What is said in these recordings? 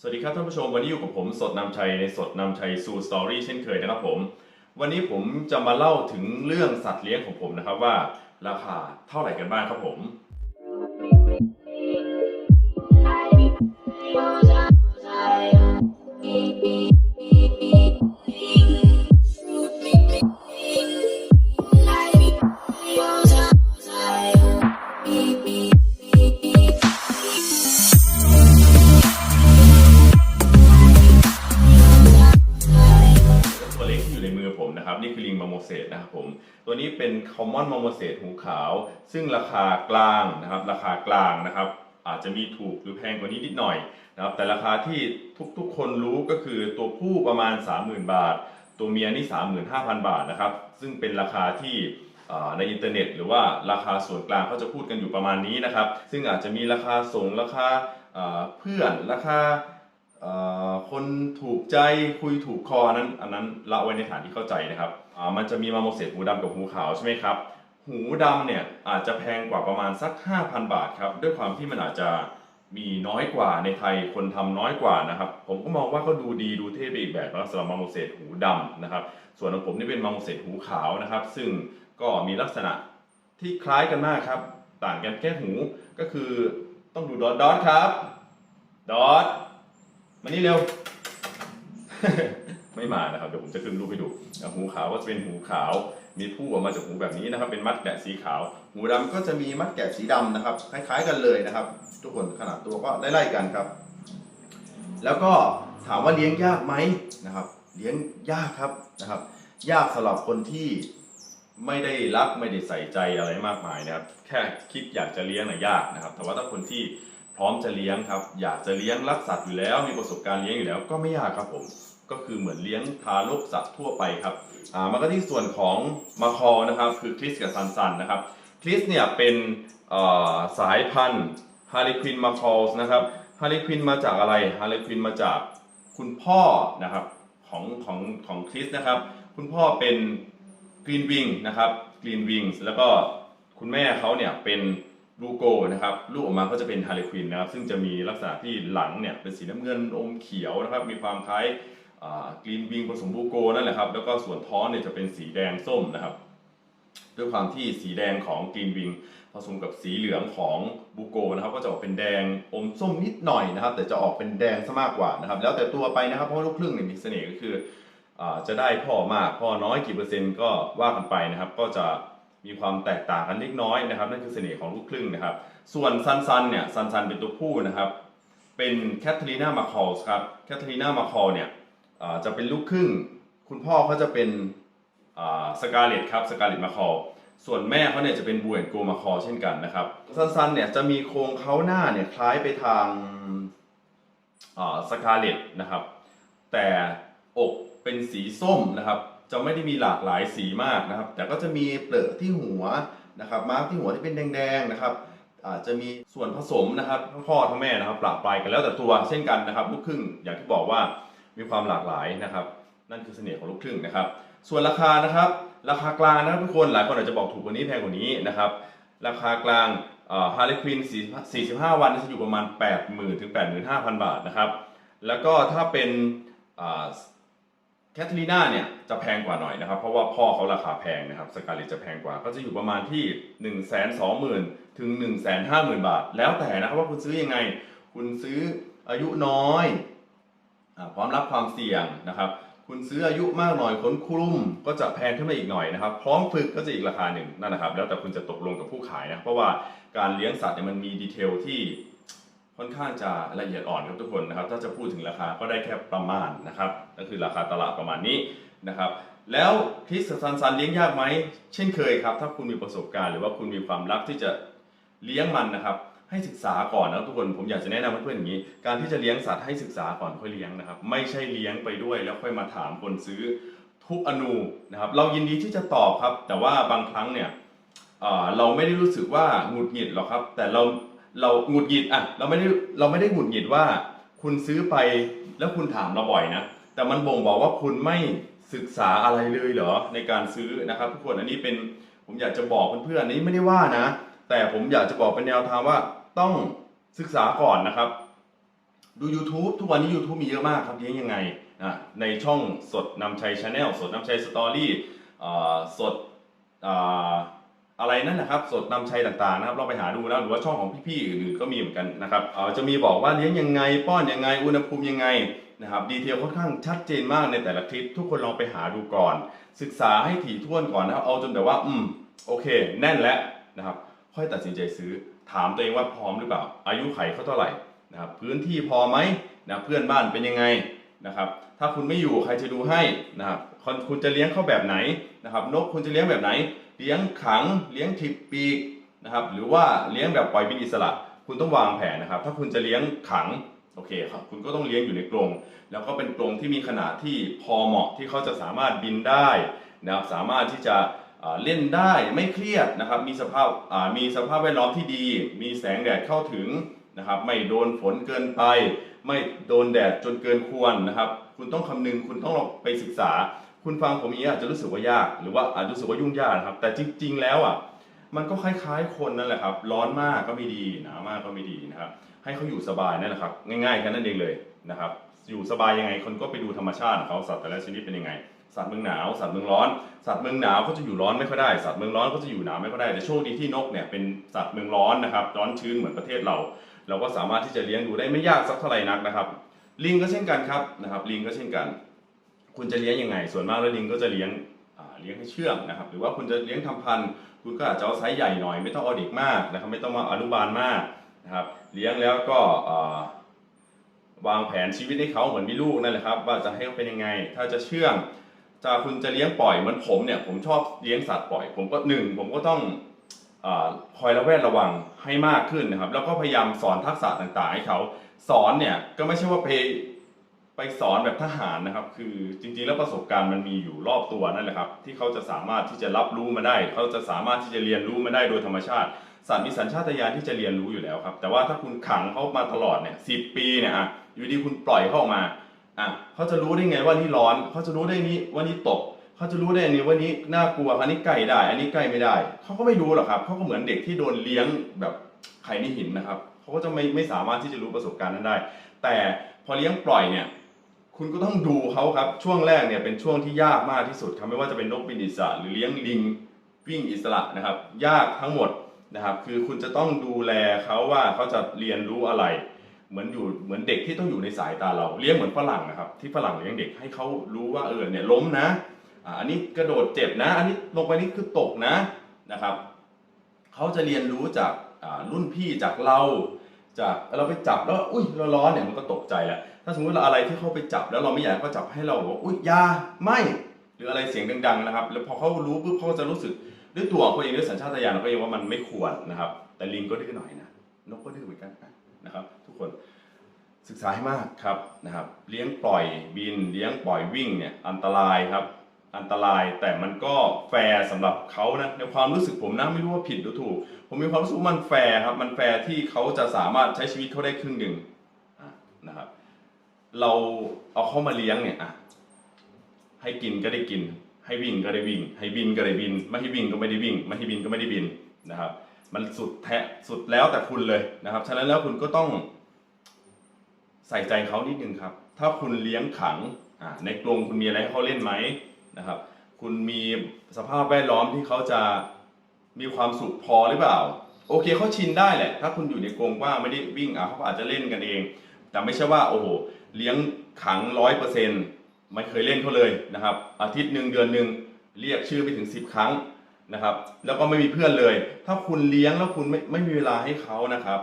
สวัสดีครับท่านผู้ชมวันนี้อยู่กับผมสดนำชัยในสดนำชัยซูสตอรี่เช่นเคยนะครับผม วันนี้ผมจะมาเล่าถึงเรื่องสัตว์เลี้ยงของผมนะครับว่า ราคาเท่าไหร่กันบ้างครับผม เป็นมอมโมเสสหูขาว ซึ่งราคากลางนะครับ ราคากลางนะครับ อาจจะมีถูกหรือแพงกว่านี้นิดหน่อยนะครับ แต่ราคาที่ทุกๆคนรู้ก็คือตัวผู้ประมาณ 30,000 บาท ตัวเมียนี่35,000 บาทนะครับ ซึ่งเป็นราคาที่ในอินเทอร์เน็ต หรือว่าราคาส่วนกลางเขาจะพูดกันอยู่ประมาณนี้นะครับ ซึ่งอาจจะมีราคาส่งราคาเพื่อนราคาคนถูกใจคุยถูกคอนนั้นอันนั้นละไว้ในฐานที่เข้าใจนะครับ อ่ามันจะมีมาโมเสสหูดำกับหูขาวใช่ไหมครับ หูดำเนี่ยอาจจะแพงกว่าประมาณสัก 5,000 บาทครับ ด้วยความที่มันอาจจะมีน้อยกว่าในไทยคนทำน้อยกว่านะครับ ผมก็มองว่าก็ดูดีดูเท่ไปอีกแบบนะสำหรับมาโมเสสหูดำนะครับ ส่วนของผมนี่เป็นมาโมเสสหูขาวนะครับ ซึ่งก็มีลักษณะที่คล้ายกันมากครับ ต่างกันแค่หูก็คือต้องดูดอทดอทครับดอทมานี่เร็ว ไม่มานะครับเดี๋ยวผมจะขึ้นรูปให้ดูหูขาวก็จะเป็นหูขาว มีผู้ออกมาจากหูแบบนี้นะครับ เป็นมัดแกะสีขาว หูดำก็จะมีมัดแกะสีดำนะครับ คล้ายๆกันเลยนะครับ ทุกคนขนาดตัวก็ไล่ๆกันครับ แล้วก็ถามว่าเลี้ยงยากไหมนะครับ เลี้ยงยากครับนะครับ ยากสำหรับคนที่ไม่ได้รักไม่ได้ใส่ใจอะไรมากมายนะครับ แค่คิดอยากจะเลี้ยงน่ะยากนะครับ แต่ว่าถ้าคนที่พร้อมจะเลี้ยงครับ อยากจะเลี้ยงรักสัตว์อยู่แล้ว มีประสบการณ์เลี้ยงอยู่แล้วก็ไม่ยากครับผม ก็คือเหมือนเลี้ยงทารกสัตว์ทั่วไปครับอ่ามาก็ที่ส่วนของมาคอนะครับคือคริสกับซันซันนะครับคริสเนี่ยเป็นสายพันธุ์ฮาริควินมาคอลนะครับฮาริควินมาจากอะไรฮาริควินมาจากคุณพ่อนะครับของของของคริสนะครับ คุณพ่อเป็นกรีนวิงนะครับกรีนวิงแล้วก็คุณแม่เขาเนี่ยเป็นลูโกนะครับลูกออกมาก็จะเป็นฮาริควินนะครับ ซึ่งจะมีลักษณะที่หลังเนี่ยเป็นสีน้ำเงินอมเขียวนะครับ มีความคล้าย กรีนวิงผสมบูโกนั่นแหละครับแล้วก็ส่วนท้องเนี่ยจะเป็นสีแดงส้มนะครับ ด้วยความที่สีแดงของกรีนวิงผสมกับสีเหลืองของบูโกนะครับ ก็จะออกเป็นแดงอมส้มนิดหน่อยนะครับ แต่จะออกเป็นแดงซะมากกว่านะครับ แล้วแต่ตัวไปนะครับเพราะลูกครึ่งเนี่ยมีเสน่ห์ก็คืออจะได้พ่อมากพ่อน้อยกี่เปอร์เซ็นต์ก็ว่ากันไปนะครับ ก็จะมีความแตกต่างกันเล็กน้อยนะครับ นั่นคือเสน่ห์ของลูกครึ่งนะครับ ส่วนซันซันเนี่ยซันซันเป็นตัวผู้นะครับ เป็นแคทเธอรีนามาคอลครับแคทเธอรีนามาคอลเนี่ย จะเป็นลูกครึ่ง คุณพ่อเขาจะเป็นสกาเลตครับสกาเลตมาคอส่วนแม่เขาเนี่ยจะเป็นบูเอนโกมาคอเช่นกันนะครับสั้นๆเนี่ยจะมีโครงเขาหน้าเนี่ยคล้ายไปทางสกาเลตนะครับ แต่อกเป็นสีส้มนะครับ จะไม่ได้มีหลากหลายสีมากนะครับ แต่ก็จะมีเปลือกที่หัวนะครับมาร์กที่หัวที่เป็นแดงๆนะครับอาจจะมีส่วนผสมนะครับทั้งพ่อทั้งแม่นะครับปรับปลายกันแล้วแต่ตัวเช่นกันนะครับลูกครึ่งอย่างที่บอกว่า มีความหลากหลายนะครับ นั่นคือเสน่ห์ของลูกครึ่งนะครับ ส่วนราคานะครับ ราคากลางนะครับทุกคนหลายคนอาจจะบอกถูกกว่านี้แพงกว่านี้นะครับ ราคากลางฮาร์เลควิน45 วันจะอยู่ประมาณ 80,000ถึง85,000 บาทนะครับ แล้วก็ถ้าเป็นแคทเธอรีนาเนี่ยจะแพงกว่าหน่อยนะครับ เพราะว่าพ่อเขาราคาแพงนะครับสกาเลตจะแพงกว่าก็จะอยู่ประมาณที่ 1 2 0 0 0 0 ถึง 1 5 0 0 0 0 บาท แล้วแต่นะครับว่าคุณซื้อยังไง คุณซื้ออายุน้อย พร้อมรับความเสี่ยงนะครับคุณซื้ออายุมากหน่อยขนคลุมก็จะแพงขึ้นมาอีกหน่อยนะครับ พร้อมฝึกก็จะอีกราคาหนึ่งนั่นนะครับ แล้วแต่คุณจะตกลงกับผู้ขายนะเพราะว่าการเลี้ยงสัตว์เนี่ยมันมีดีเทลที่ค่อนข้างจะละเอียดอ่อนครับทุกคนนะครับ ถ้าจะพูดถึงราคาก็ได้แค่ประมาณนะครับ ก็คือราคาตลาดประมาณนี้นะครับแล้วคริสซันซันเลี้ยงยากไหมเช่นเคยครับ ถ้าคุณมีประสบการณ์หรือว่าคุณมีความรักที่จะเลี้ยงมันนะครับ ให้ศึกษาก่อนนะทุกคนผมอยากจะแนะนำเพื่อนๆอย่างนี้ การที่จะเลี้ยงสัตว์ให้ศึกษาก่อนค่อยเลี้ยงนะครับ ไม่ใช่เลี้ยงไปด้วย แล้วค่อยมาถามคนซื้อทุกอนูนะครับ เรายินดีที่จะตอบครับ แต่ว่าบางครั้งเนี่ยเเราไม่ได้รู้สึกว่าหงุดหงิดหรอกครับ แต่เราเราหงุดหงิดอะเราไม่ได้เราไม่ได้หงุดหงิดว่า คุณซื้อไปแล้วคุณถามเราบ่อยนะแต่มันบ่งบอกว่าคุณไม่ศึกษาอะไรเลยเหรอในการซื้อนะครับทุกคนอันนี้เป็นผมอยากจะบอกเพื่อนๆอันนี้ไม่ได้ว่านะ แต่ผมอยากจะบอกเป็นแนวทางว่า ต้องศึกษาก่อนนะครับ ดู YouTube ทุกวันนี้ YouTube มีเยอะมากครับเลี้ยงยังไงนะในช่องสดนำชัยชาแนลสดนำชัยสตอรี่สดอะไรนั่นนะครับ สดนำชัยต่างๆนะครับลองไปหาดูนะหรือว่าช่องของพี่ๆอื่นๆก็มีเหมือนกันนะครับจะมีบอกว่าเลี้ยงยังไง ป้อนยังไงอุณหภูมิยังไงนะครับดีเทลค่อนข้างชัดเจนมากในแต่ละคลิป ทุกคนลองไปหาดูก่อน ศึกษาให้ถี่ถ้วนก่อนนะครับ เอาจนแบบว่า อืม โอเค แน่นแล้วนะครับ ค่อยตัดสินใจซื้อ ถามตัวเองว่าพร้อมหรือเปล่า อายุไขเขาเท่าไหร่นะครับพื้นที่พอไหมนะเพื่อนบ้านเป็นยังไงนะครับถ้าคุณไม่อยู่ใครจะดูให้นะครับคุณจะเลี้ยงเขาแบบไหนนะครับนกคุณจะเลี้ยงแบบไหน เลี้ยงขังเลี้ยงทิบปีกนะครับหรือว่าเลี้ยงแบบปล่อยบินอิสระ คุณต้องวางแผนนะครับ ถ้าคุณจะเลี้ยงขังโอเคครับคุณก็ต้องเลี้ยงอยู่ในกรงแล้วก็เป็นกรงที่มีขนาดที่พอเหมาะที่เขาจะสามารถบินได้นะครับสามารถที่จะ เล่นได้ไม่เครียดนะครับ มีสภาพมีสภาพแวดล้อมที่ดี มีแสงแดดเข้าถึงนะครับ ไม่โดนฝนเกินไป ไม่โดนแดดจนเกินควรนะครับ คุณต้องคำนึงคุณต้องลองไปศึกษา คุณฟังผมองนี้อาจจะรู้สึกว่ายาก หรือว่าอาจจะรู้สึกว่ายุ่งยากนะครับ แต่จริง ๆ แล้วอะมันก็คล้ายๆคนนั่นแหละครับ ร้อนมากก็ไม่ดีหนาวมากก็ไม่ดีนะครับ ให้เขาอยู่สบายนั่นแหละครับ ง่ายๆแค่นั้นเองเลยนะครับ อยู่สบายยังไงคนก็ไปดูธรรมชาติของเขาสัตว์แต่ละชนิดเป็นยังไง สัตว์เมืองหนาวสัตว์เมืองร้อนสัตว์เมืองหนาวเขาจะอยู่ร้อนไม่ค่อยได้สัตว์เมืองร้อนก็จะอยู่หนาวไม่ค่อยได้แต่โชคดีที่นกเนี่ยเป็นสัตว์เมืองร้อนนะครับร้อนชื้นเหมือนประเทศเรา เราก็สามารถที่จะเลี้ยงดูได้ไม่ยากสักเท่าไหร่นักนะครับ ลิงก็เช่นกันครับนะครับ ลิงก็เช่นกัน คุณจะเลี้ยงยังไง ส่วนมากแล้วลิงก็จะเลี้ยงเลี้ยงให้เชื่องนะครับ หรือว่าคุณจะเลี้ยงทำพันธุ์คุณก็อาจจะเอาไซส์ใหญ่หน่อยไม่ต้องเอาเด็กมากนะครับ ไม่ต้องมาอนุบาลมากนะครับ เลี้ยงแล้วก็วางแผนชีวิตให้เขาเหมือนมีลูกนั่นแหละครับ ว่าจะให้เขาเป็นยังไง ถ้าจะเชื่อง จะคุณจะเลี้ยงปล่อยเหมือนผมเนี่ยผมชอบเลี้ยงสัตว์ปล่อย ผมก็หนึ่งผมก็ต้องอคอยระแวดระวังให้มากขึ้นนะครับ แล้วก็พยายามสอนทักษะต่างๆให้เขาสอนเนี่ยก็ไม่ใช่ว่าไปไปสอนแบบทหารนะครับ คือจริงๆแล้วประสบการณ์มันมีอยู่รอบตัวนั่นแหละครับ ที่เขาจะสามารถที่จะรับรู้มาได้ เขาจะสามารถที่จะเรียนรู้มาได้โดยธรรมชาติสัตว์มีสัญชาตญาณที่จะเรียนรู้อยู่แล้วครับ แต่ว่าถ้าคุณขังเขามาตลอดเนี่ยสิปีเนี่ยอะอยู่ดีคุณปล่อยเขาออกมา อะเขาจะรู้ได้ไงว่านี่ร้อน เขาจะรู้ได้นี้ว่านี่ตก เขาจะรู้ได้นี่ว่านี้น่ากลัวอันนี้ใกล้ได้ อันนี้ใกล้ไม่ได้ เขาก็ไม่รู้หรอกครับ เขาก็เหมือนเด็กที่โดนเลี้ยงแบบไข่ในหินนะครับ เขาก็จะไม่ไม่สามารถที่จะรู้ประสบการณ์นั้นได้ แต่พอเลี้ยงปล่อยเนี่ย คุณก็ต้องดูเขาครับ ช่วงแรกเนี่ยเป็นช่วงที่ยากมากที่สุดครับไม่ว่าจะเป็นนกบินอิสระหรือเลี้ยงลิงวิ่งอิสระนะครับ ยากทั้งหมดนะครับ คือคุณจะต้องดูแลเขาว่าเขาจะเรียนรู้อะไร เหมือนอยู่เหมือนเด็กที่ต้องอยู่ในสายตาเราเลี้ยงเหมือนฝรั่งนะครับ ที่ฝรั่งเลี้ยงเด็กให้เขารู้ว่าเออเนี่ยล้มนะอันนี้กระโดดเจ็บนะ อันนี้ลงไปนี่คือตกนะนะครับเขาจะเรียนรู้จากรุ่นพี่จากเราจากเราไปจับแล้วอุ้ยเราร้อนเนี่ยมันก็ตกใจแหละถ้าสมมติเราอะไรที่เขาไปจับแล้วเราไม่อยากให้เขาจับให้เราบอกว่าอุ้ยอยาไม่หรืออะไรเสียงดังๆนะครับ แล้วพอเขารู้ปุ๊บเขาจะรู้สึกด้วยตัวของเขาเองด้วยสัญชาตญาณเขาเองว่ามันไม่ควรนะครับ แต่ลิงก็ดื้อหน่อยนะนกก็ดื้อเหมือนกันนะ นะครับ ทุกคนศึกษาให้มากครับนะครับ เลี้ยงปล่อยบิน เลี้ยงปล่อยวิ่งเนี่ยอันตรายครับ อันตรายแต่มันก็แฟร์สำหรับเขานะในความรู้สึกผมนะไม่รู้ว่าผิดหรือถูก ผมมีความรู้สึกมันแฟร์ครับ มันแฟร์ที่เขาจะสามารถใช้ชีวิตเขาได้ครึ่งหนึ่งนะครับ เราเอาเขามาเลี้ยงเนี่ยอะให้กินก็ได้กิน ให้วิ่งก็ได้วิ่ง ให้บินก็ได้บิน ไม่ให้วิ่งก็ไม่ได้วิ่ง ไม่ให้บินก็ไม่ได้บินนะครับ มันสุดแทะสุดแล้วแต่คุณเลยนะครับ ฉะนั้นแล้วคุณก็ต้องใส่ใจเขานิดนึงครับ ถ้าคุณเลี้ยงขังในกรงคุณมีอะไรให้เขาเล่นไหมนะครับ คุณมีสภาพแวดล้อมที่เขาจะมีความสุขพอหรือเปล่า โอเคเขาชินได้แหละ ถ้าคุณอยู่ในกรงว่างไม่ได้วิ่งอะเขาอาจจะเล่นกันเอง แต่ไม่ใช่ว่าโอ้โหเลี้ยงขังร้อยเปอร์เซ็นต์ไม่เคยเล่นเขาเลยนะครับ อาทิตย์หนึ่งเดือนหนึ่งเรียกชื่อไปถึงสิบครั้ง นะครับ แล้วก็ไม่มีเพื่อนเลย ถ้าคุณเลี้ยงแล้วคุณไม่ไม่มีเวลาให้เขานะครับ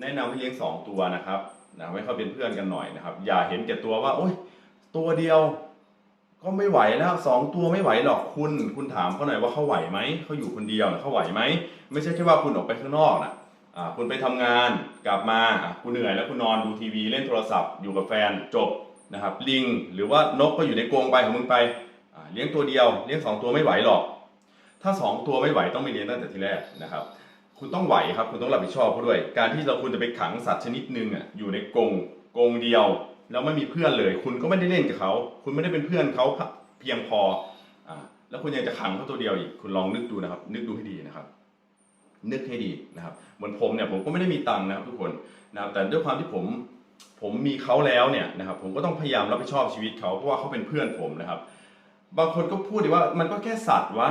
แนะนำให้เลี้ยงสองตัวนะครับนะให้เขาเป็นเพื่อนกันหน่อยนะครับ อย่าเห็นแก่ตัวว่า โอ้ยตัวเดียว ก็ไม่ไหวแล้วสองตัวไม่ไหวหรอกคุณ คุณถามเขาหน่อยว่าเขาไหวไหมเขาอยู่คนเดียวเขาไหวไหมไม่ใช่แค่ว่าคุณออกไปข้างนอกนะอ่าคุณไปทำงานกลับมาอะคุณเหนื่อยแล้วคุณนอนดูทีวีเล่นโทรศัพท์อยู่กับแฟนจบนะครับ ลิง หรือว่านกก็อยู่ในกรงไปของมึงไปเลี้ยงตัวเดียว เลี้ยงสองตัวไม่ไหวหรอก ถ้าสองตัวไม่ไหวต้องไม่เลี้ยงตั้งแต่ทีแรกนะครับ คุณต้องไหวครับคุณต้องรับผิดชอบเขาด้วย การที่เราคุณจะไปขังสัตว์ชนิดหนึ่งอะอยู่ในกรงกรงเดียว แล้วไม่มีเพื่อนเลย คุณก็ไม่ได้เล่นกับเขาคุณไม่ได้เป็นเพื่อนเขาเพียงพออ่าแล้วคุณยังจะขังเขาตัวเดียวอีกคุณลองนึกดูนะครับ นึกดูให้ดีนะครับ นึกให้ดีนะครับเหมือนผมเนี่ยผมก็ไม่ได้มีตังค์นะครับ ทุกคนนะครับแต่ด้วยความที่ผมผมมีเขาแล้วเนี่ยนะครับผมก็ต้องพยายามรับผิดชอบชีวิตเขาเพราะว่าเขาเป็นเพื่อนผมนะครับ บางคนก็พูดดีว่ามันก็แค่สัตว์วะ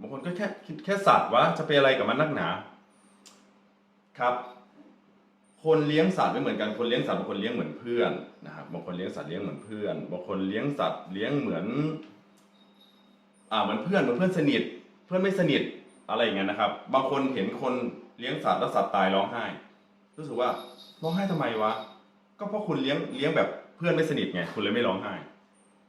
บางคนก็แค่คิดแค่สัตว์วะจะไปอะไรกับมันนักหนา ครับ คนเลี้ยงสัตว์ไม่เหมือนกันคนเลี้ยงสัตว์บางคนเลี้ยงเหมือนเพื่อนนะครับบางคนเลี้ยงสัตว์เลี้ยงเหมือนเพื่อนบางคนเลี้ยงสัตว์เลี้ยงเหมือน อ่าเหมือนเพื่อนเหมือนเพื่อนสนิท เพื่อนไม่สนิทอะไรอย่างเงี้ยนะครับ บางคนเห็นคนเลี้ยงสัตว์แล้วสัตว์ตายร้องไห้รู้สึกว่าร้องไห้ทำไมวะก็เพราะคุณเลี้ยงเลี้ยงแบบเพื่อนไม่สนิทไงคุณเลยไม่ร้องไห้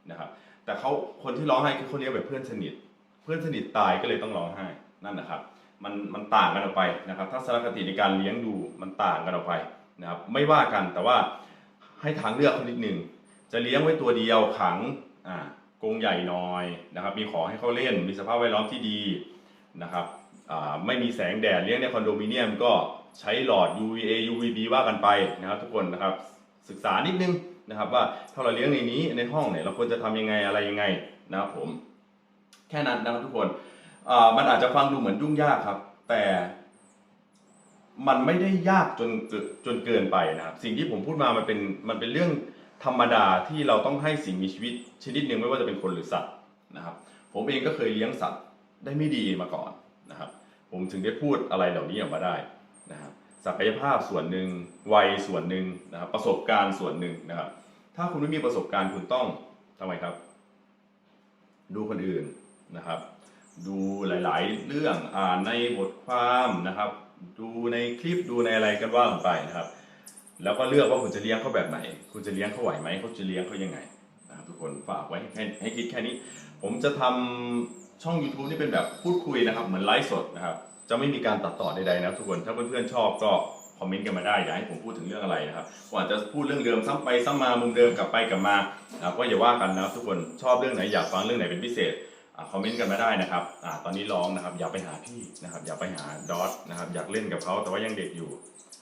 นะครับ แต่เขาคนที่ร้องไห้คือเขาเลี้ยงแบบเพื่อนสนิท เพื่อนสนิทตายก็เลยต้องร้องไห้นั่นนะครับ มันมันต่างกันออกไปนะครับทัศนคติในการเลี้ยงดูมันต่างกันออกไปนะครับไม่ว่ากันแต่ว่าให้ทางเลือกเขานิดหนึ่งจะเลี้ยงไว้ตัวเดียวขังอ่ากรงใหญ่น่อยนะครับ มีของให้เขาเล่นมีสภาพแวดล้อมที่ดีนะครับอ่าไม่มีแสงแดดเลี้ยงในคอนโดมิเนียมก็ใช้หลอด UVA UVB ว่ากันไปนะครับทุกคนนะครับศึกษานิดนึงนะครับว่าถ้าเราเลี้ยงในนี้ในห้องเนี่ยเราควรจะทำยังไงอะไรยังไงนะครับผม แค่นั้นนะครับทุกคนมันอาจจะฟังดูเหมือนยุ่งยากครับ แต่มันไม่ได้ยากจนเกินจนเกินไปนะครับ สิ่งที่ผมพูดมามันเป็นมันเป็นเรื่องธรรมดาที่เราต้องให้สิ่งมีชีวิตชนิดหนึ่งไม่ว่าจะเป็นคนหรือสัตว์นะครับ ผมเองก็เคยเลี้ยงสัตว์ได้ไม่ดีมาก่อนนะครับ ผมถึงได้พูดอะไรเหล่านี้ออกมาได้นะครับศักยภาพส่วนหนึ่งวัยส่วนหนึ่งนะครับประสบการณ์ส่วนหนึ่งนะครับ ถ้าคุณไม่มีประสบการณ์คุณต้องทำไมครับ ดูคนอื่น นะครับ ดูหลายๆ เรื่องอ่านในบทความนะครับ ดูในคลิปดูในอะไรกันว่าไปนะครับ แล้วก็เลือกว่าคุณจะเลี้ยงเขาแบบไหน คุณจะเลี้ยงเขาไหวไหมเขาจะเลี้ยงเขายังไงนะครับทุกคนฝากไว้ให้ให้คิดแค่นี้ ผมจะทำช่อง YouTube นี่เป็นแบบพูดคุยนะครับ เหมือนไลฟ์สดนะครับ จะไม่มีการตัดต่อใดๆนะทุกคนถ้าเพื่อนๆชอบก็คอมเมนต์กันมาได้อยากให้ผมพูดถึงเรื่องอะไรนะครับผมอาจจะพูดเรื่องเดิมซ้ำไปซ้ำมามุมเดิมกลับไปกลับมานะก็อย่าว่ากันนะทุกคนชอบเรื่องไหนอยากฟังเรื่องไหนเป็นพิเศษ คอมเมนต์กันมาได้นะครับอตอนนี้ร้องนะครับอยากไปหาพี่นะครับอยากไปหาดอทนะครับอยากเล่นกับเขาแต่ว่ายังเด็กอยู่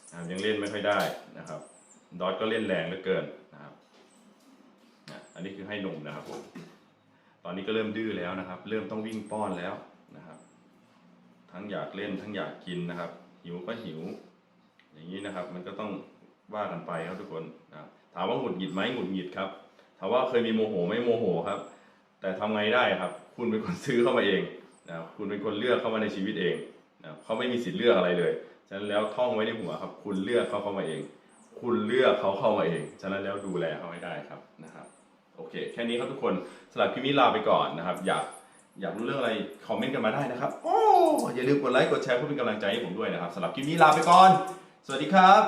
นะครับยังเล่นไม่ค่อยได้นะครับดอทก็เล่นแรงเหลือเกินนะครับอันนี้คือให้นมนะครับผมตอนนี้ก็เริ่มดื้อแล้วนะครับ เริ่มต้องวิ่งป้อนแล้วนะครับ ทั้งอยากเล่นทั้งอยากกินนะครับ หิวก็หิว อย่างนี้นะครับมันก็ต้องว่ากันไปครับทุกคนนะถามว่าหงุดหงิดไหมหงุดหงิดครับถามว่าเคยมีโมโหไหมโมโหครับ แต่ทำไงได้ครับ คุณเป็นคนซื้อเข้ามาเองนะครับคุณเป็นคนเลือกเข้ามาในชีวิตเองนะครับเขาไม่มีสิทธิ์เลือกอะไรเลยฉะนั้นแล้วท่องไว้ในหัวครับ คุณเลือกเขาเข้ามาเอง คุณเลือกเขาเข้ามาเองฉะนั้นแล้วดูแลเขาให้ได้ครับนะครับโอเค แค่นี้ครับทุกคนสำหรับคลิปนี้ลาไปก่อนนะครับ อยากอยากรู้เรื่องอะไรคอมเมนต์กันมาได้นะครับ โอ้อย่าลืมกดไลค์กดแชร์เพื่อเป็นกำลังใจให้ผมด้วยนะครับสำหรับคลิปนี้ลาไปก่อน สวัสดีครับ